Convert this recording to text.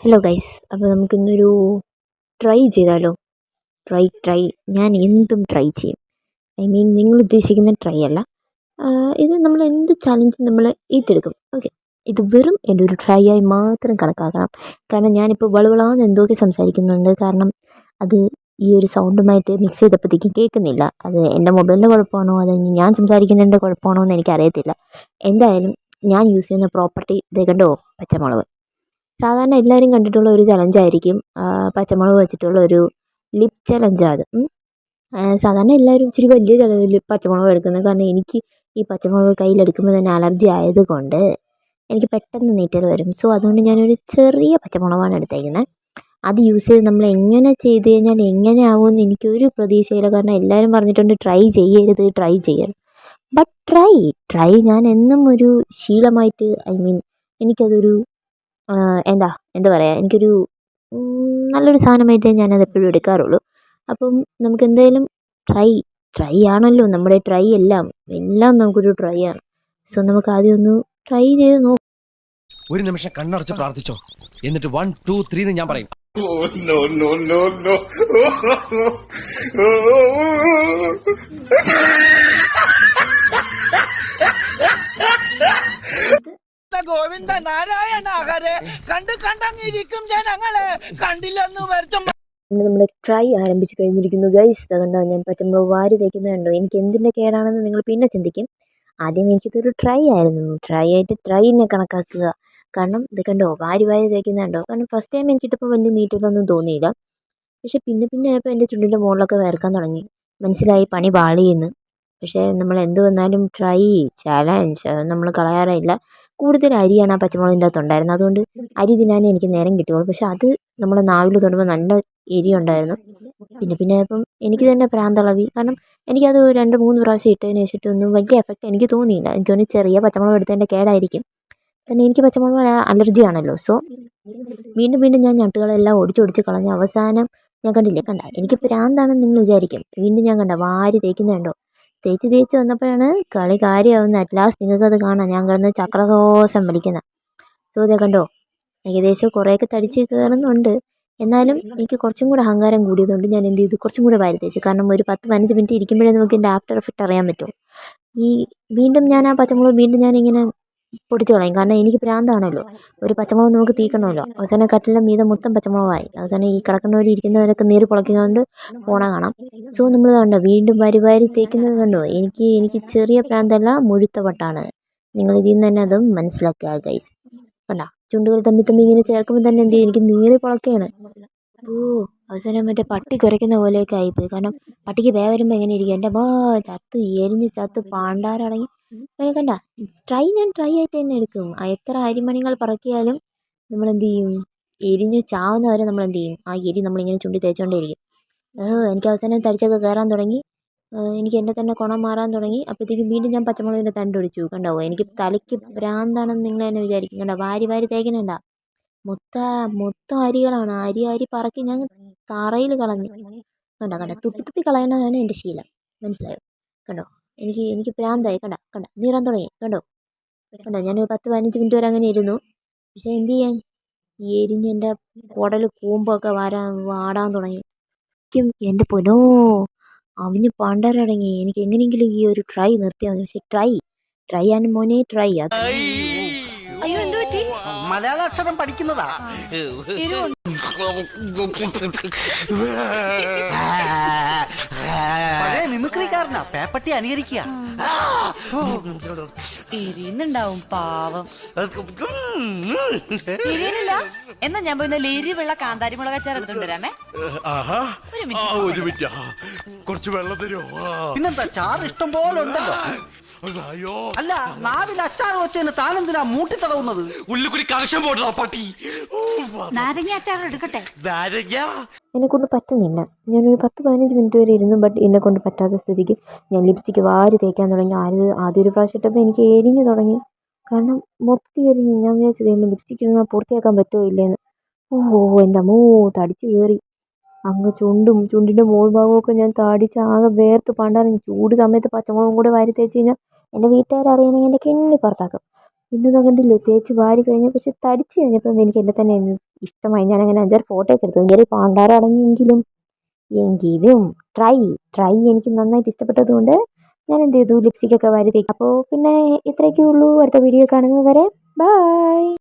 Hello guys അപ്പോൾ നമുക്കിന്നൊരു try ചെയ്താലോ? ട്രൈ ട്രൈ ഞാൻ എന്തും ട്രൈ ചെയ്യും. ഐ മീൻ നിങ്ങൾ ഉദ്ദേശിക്കുന്ന ട്രൈ അല്ല. ഇത് നമ്മൾ എന്ത് ചലഞ്ചും നമ്മൾ ഏറ്റെടുക്കും. ഓക്കെ ഇത് വെറും എന്റെ ഒരു ട്രൈ ആയി മാത്രം കണക്കാക്കണം. കാരണം ഞാനിപ്പോൾ വളവളാന്ന് എന്തൊക്കെ സംസാരിക്കുന്നുണ്ട്. കാരണം അത് ഈ ഒരു സൗണ്ടുമായിട്ട് മിക്സ് ചെയ്തപ്പോഴത്തേക്കും കേൾക്കുന്നില്ല. അത് എന്റെ മൊബൈലിന്റെ കുഴപ്പമാണോ? അത് ഞാൻ സംസാരിക്കുന്നതിന്റെ കുഴപ്പമാണോ എന്ന് എനിക്കറിയത്തില്ല. എന്തായാലും ഞാൻ യൂസ് ചെയ്യുന്ന പ്രോപ്പർട്ടി ഇതേ കണ്ടോ? പച്ചമുളക്. സാധാരണ എല്ലാവരും കണ്ടിട്ടുള്ള ഒരു ചലഞ്ചായിരിക്കും പച്ചമുളക് വെച്ചിട്ടുള്ള ഒരു ലിപ് ചലഞ്ചാണ് അത്. സാധാരണ എല്ലാവരും ഇച്ചിരി വലിയ ചലഞ്ചിൽ പച്ചമുളക് എടുക്കുന്നത്. കാരണം എനിക്ക് ഈ പച്ചമുളക് കയ്യിലെടുക്കുമ്പോൾ തന്നെ അലർജി ആയതുകൊണ്ട് എനിക്ക് പെട്ടെന്ന് നീറ്റൽ വരും. സോ അതുകൊണ്ട് ഞാനൊരു ചെറിയ പച്ചമുളകാണ് എടുത്തേക്കുന്നത് അത് യൂസ് ചെയ്ത് നമ്മൾ എങ്ങനെ ചെയ്ത് കഴിഞ്ഞാൽ എങ്ങനെ ആവുമെന്ന് എനിക്കൊരു പ്രതീക്ഷയില്ല. കാരണം എല്ലാവരും പറഞ്ഞിട്ടുണ്ട് ട്രൈ ചെയ്യരുത് ട്രൈ ചെയ്യരുത്. ബട്ട് ട്രൈ ട്രൈ ഞാൻ എന്നും ഒരു ശീലമായിട്ട് ഐ മീൻ എനിക്കതൊരു എന്താ എന്താ പറയുക എനിക്കൊരു നല്ലൊരു സാധനമായിട്ടേ ഞാനത് എപ്പോഴും എടുക്കാറുള്ളൂ. അപ്പം നമുക്ക് എന്തായാലും ട്രൈ ട്രൈ ആണല്ലോ നമ്മുടെ ട്രൈ എല്ലാം എല്ലാം നമുക്കൊരു ട്രൈ ആണ്. സോ നമുക്ക് ആദ്യം ഒന്ന് ട്രൈ ചെയ്ത് നോക്കാം ഒരു നിമിഷം കണ്ണടച്ച് പ്രാർത്ഥിച്ചോ. എന്നിട്ട് വൺ ടു ത്രീ എന്ന് ഞാൻ പറയും. Oh no no no no! Govinda Narayana ഹരെ. കണ്ട് കണ്ടങ്ങിരിക്കും ജനങ്ങളെ. കണ്ടില്ലെന്ന് വരുത്തും. നമ്മൾ ട്രൈ ആരംഭിച്ച് കഴിഞ്ഞിരിക്കുന്നു ഗൈസ് അതുകൊണ്ടോ ഞാൻ പച്ചമുളക് വാരി തേക്കുന്നത് കണ്ടോ? എനിക്ക് എന്തിന്റെ കേടാണെന്ന് നിങ്ങൾ പിന്നെ ചിന്തിക്കും. ആദ്യം എനിക്കിതൊരു ട്രൈ ആയിരുന്നു. ട്രൈ ആയിട്ട് ട്രൈനെ കണക്കാക്കുക. കാരണം ഇത് കണ്ടോ വാരി വാരി തേക്കുന്നത് കണ്ടോ? കാരണം ഫസ്റ്റ് ടൈം എനിക്കിട്ടപ്പോൾ വലിയ നീറ്റലൊന്നും തോന്നിയില്ല. പക്ഷെ പിന്നെ പിന്നെ ആയപ്പോൾ എന്റെ ചുണ്ടിന്റെ മുകളിലൊക്കെ വേർക്കാൻ തുടങ്ങി. മനസ്സിലായി പണി പാളിയെന്ന്. പക്ഷേ നമ്മൾ എന്ത് വന്നാലും ട്രൈ ചാലഞ്ച് നമ്മൾ കളയാറില്ല കൂടുതൽ അരിയാണ് ആ പച്ചമുളകിന്റെ അകത്ത് ഉണ്ടായിരുന്നത് അതുകൊണ്ട് അരി തിന്നാനേ എനിക്ക് നേരം കിട്ടുകയുള്ളൂ പക്ഷെ അത് നമ്മൾ നാവിൽ തൊടുമ്പോൾ നല്ല എരി ഉണ്ടായിരുന്നു പിന്നെ പിന്നെ ഇപ്പം എനിക്ക് തന്നെ ഭ്രാന്തളവി കാരണം എനിക്കത് രണ്ട് മൂന്ന് പ്രാവശ്യം ഇട്ടതിന് ശേഷിട്ടൊന്നും വലിയ എഫക്റ്റ് എനിക്ക് തോന്നിയില്ല. എനിക്ക് തോന്നി ചെറിയ പച്ചമുളക് എടുത്തതിന്റെ കേടായിരിക്കും. പിന്നെ എനിക്ക് പച്ചമുളക് അലർജി ആണല്ലോ. സോ വീണ്ടും വീണ്ടും ഞാൻ ഞട്ടുകളെല്ലാം ഒടിച്ചൊടിച്ച് കളഞ്ഞ് അവസാനം ഞാൻ കണ്ടില്ലേ? കണ്ട എനിക്ക് ഭ്രാന്താണെന്ന് നിങ്ങൾ വിചാരിക്കും. വീണ്ടും ഞാൻ കണ്ട വാരി തേക്കുന്നത് കണ്ടോ തേച്ച് തേച്ച് വന്നപ്പോഴാണ് കളി കാര്യമാവുന്നത്. അറ്റ്ലാസ്റ്റ് നിങ്ങൾക്കത് കാണാം. ഞാൻ കിടന്ന് ചക്രദോഷം വലിക്കുന്നത് ഇതേ കണ്ടോ? ഏകദേശം കുറേയൊക്കെ തടിച്ച് കയറുന്നുണ്ട്. എന്നാലും എനിക്ക് കുറച്ചും കൂടെ അഹങ്കാരം കൂടിയതുകൊണ്ട് ഞാൻ എന്ത് ചെയ്തു? കുറച്ചും കൂടെ വാരി തേച്ചു. കാരണം ഒരു പത്ത് പതിനഞ്ച് മിനിറ്റ് ഇരിക്കുമ്പോഴേ നമുക്ക് എന്റെ ആഫ്റ്റർ എഫക്റ്റ് അറിയാൻ പറ്റും. ഈ വീണ്ടും ഞാൻ ആ പച്ചമുളക് വീണ്ടും ഞാനിങ്ങനെ പൊടിച്ച് കളയും. കാരണം എനിക്ക് പ്രാന്താണല്ലോ ഒരു പച്ചമുളക് നമുക്ക് തീക്കണമല്ലോ അവസാനം കട്ടിലിന്റെ മീതെ മൊത്തം പച്ചമുളകായി. അവസാനം ഈ കിടക്കുന്നവർ ഇരിക്കുന്നവരൊക്കെ നീര് പൊളയ്ക്കുന്നതുകൊണ്ട് പോണ കാണാം. സോ നമ്മൾ കണ്ടോ വീണ്ടും വാരി വാരി തേക്കുന്നത് കണ്ടോ? എനിക്ക് എനിക്ക് ചെറിയ പ്രാന്തല്ല മുഴുത്ത പട്ടാണ് നിങ്ങൾ ഇതിൽ നിന്ന് തന്നെ അതും മനസ്സിലാക്കുക ഗൈസ് കണ്ടോ? ചുണ്ടുകൾ തമ്മി തമ്മി ഇങ്ങനെ ചേർക്കുമ്പോൾ തന്നെ എന്ത് ചെയ്യും? എനിക്ക് നീര് പൊളക്കുകയാണ്. ഓ അവസാനം മറ്റേ പട്ടി കുരയ്ക്കുന്ന പോലെയൊക്കെ ആയിപ്പോയി. കാരണം പട്ടിക്ക് വേ വരുമ്പോൾ എങ്ങനെ ഇരിക്കും? എന്റെ അമ്മ ചത്ത് എരിഞ്ഞ് ചത്ത് പാണ്ടാരടങ്ങി. കണ്ട. ട്രൈ ഞാൻ ട്രൈ ആയിട്ട് തന്നെ എടുക്കും. എത്ര അരിമണികൾ പറക്കിയാലും നമ്മൾ എന്ത് ചെയ്യും എരിഞ്ഞ് ചാവുന്ന വരെ നമ്മൾ എന്ത് ചെയ്യും ആ എരി നമ്മളിങ്ങനെ ചുണ്ടി തേച്ചുകൊണ്ടേ ഇരിക്കും എനിക്ക് അവസാനം തടിച്ചൊക്കെ കയറാൻ തുടങ്ങി. എനിക്ക് എന്റെ തന്നെ കുണം മാറാൻ തുടങ്ങി. അപ്പോഴത്തേക്കും വീണ്ടും ഞാൻ പച്ചമുളകിന്റെ തണ്ടൊടിച്ചു കണ്ടോ? എനിക്ക് തലയ്ക്ക് ഭ്രാന്താണെന്ന് നിങ്ങൾ തന്നെ വിചാരിക്കും. കണ്ടോ? വാരി വാരി തേക്കണണ്ട മൊത്തം മൊത്തം അരികളാണ്. അരി അരി പറക്കി ഞാൻ തറയിൽ കളഞ്ഞു. കണ്ടോ? കണ്ടോ? തുപ്പി തുപ്പി കളയണതാണ് എന്റെ ശീലം. മനസ്സിലായോ? കണ്ടോ? എനിക്ക് എനിക്ക് ഭ്രാന്തായി കണ്ട കണ്ട നീറാൻ തുടങ്ങി. കണ്ടോ? കണ്ടോ? ഞാൻ പത്ത് പതിനഞ്ച് മിനിറ്റ് വരെ അങ്ങനെ ഇരുന്നു. പക്ഷേ എന്ത് ചെയ്യാൻ? ഈ എരിഞ്ഞ് എന്റെ കുടൽ കൂമ്പൊക്കെ വരാൻ വാടാൻ തുടങ്ങി. ശരിക്കും എന്റെ പൊന്നോ അവിഞ്ഞ് പണ്ടരടങ്ങി. എനിക്ക് എങ്ങനെയെങ്കിലും ഈ ഒരു ട്രൈ നിർത്തിയാൽ മതി. പക്ഷെ ട്രൈ ട്രൈ ആണ് മോനെ ട്രൈ അത് അയ്യോ എന്തു പറ്റി? മലയാള അക്ഷരം പഠിക്കുന്നതാ. മിമിക്രിക്കാരനാ പേപ്പട്ടി അനുകരിക്കുക. തിരിയുന്നുണ്ടാവും പാവം. എരിയണില്ല എന്നാ ഞാൻ പോയി നല്ല എരിവുള്ള കാന്താരി മുളകച്ചാർ എടുത്തോണ്ട് വരാമേ ഒരു മിനിറ്റ്. കുറച്ച് വെള്ളം തരുമോ? പിന്നെന്താ ചാറ് ഇഷ്ടം പോലെ ഉണ്ടല്ലോ. അയ്യോ. അല്ല നാവിൽ അച്ചാർ വെച്ചതിന് താനെന്തിനാ മൂട്ടി തടവുന്നത്? ഉള്ളിക്കുടി കലശം പോട്ടതാ പട്ടി. ഓ, വാ. നാരങ്ങ അച്ചാർ എടുക്കട്ടെ? നാരങ്ങ? എന്നെക്കൊണ്ട് പറ്റുന്നില്ല. ഞാനൊരു പത്ത് പതിനഞ്ച് മിനിറ്റ് വരെ ഇരുന്നു ബട്ട് എന്നെ കൊണ്ട് പറ്റാത്ത സ്ഥിതിക്ക് ഞാൻ ലിപ്സ്റ്റിക്ക് വാരി തേക്കാൻ തുടങ്ങി. ആദ്യം ആദ്യം ഒരു പ്രാവശ്യം ഇട്ടപ്പോൾ എനിക്ക് എരിഞ്ഞു തുടങ്ങി. കാരണം മൊത്തത്തിൽ എരിഞ്ഞ് ഞാൻ വിചാരിച്ചത് ലിപ്സ്റ്റിക്ക് ഇടുമ്പോൾ പൂർത്തിയാക്കാൻ പറ്റുമോ ഇല്ലേന്ന്. ഓ എന്റെ അമ്മോ തടിച്ച് കയറി അങ്ങ് ചുണ്ടും ചുണ്ടിന്റെ മോൾ ഭാഗമൊക്കെ ഞാൻ താടിച്ച് ആകെ വേർത്ത് പണ്ടാറിങ്ങി. ചൂട് സമയത്ത് പച്ചമുളകും കൂടെ വാരി തേച്ച് കഴിഞ്ഞാൽ എന്റെ വീട്ടുകാർ അറിയണമെങ്കിൽ എന്റെ കിണ്ണി പുറത്താക്കും. ഇന്ന് കണ്ടില്ലേ തേച്ച് വാരി കഴിഞ്ഞാൽ പക്ഷെ തടിച്ച് കഴിഞ്ഞപ്പം എനിക്ക് എന്നെ തന്നെ ഇഷ്ടമായി. ഞാൻ അങ്ങനെ അഞ്ചാറ് ഫോട്ടോ ഒക്കെ എടുത്തു. ഇതുവരെ പാണ്ടാർ അടങ്ങിയെങ്കിലും എങ്കിലും ട്രൈ ട്രൈ എനിക്ക് നന്നായിട്ട് ഇഷ്ടപ്പെട്ടതുകൊണ്ട് ഞാൻ എന്ത് ചെയ്തു? ലിപ്സ്റ്റിക് ഒക്കെ വാരി തേക്കും അപ്പോൾ പിന്നെ ഇത്രയൊക്കെ ഉള്ളൂ അടുത്ത വീഡിയോ കാണുന്നത് വരെ ബൈ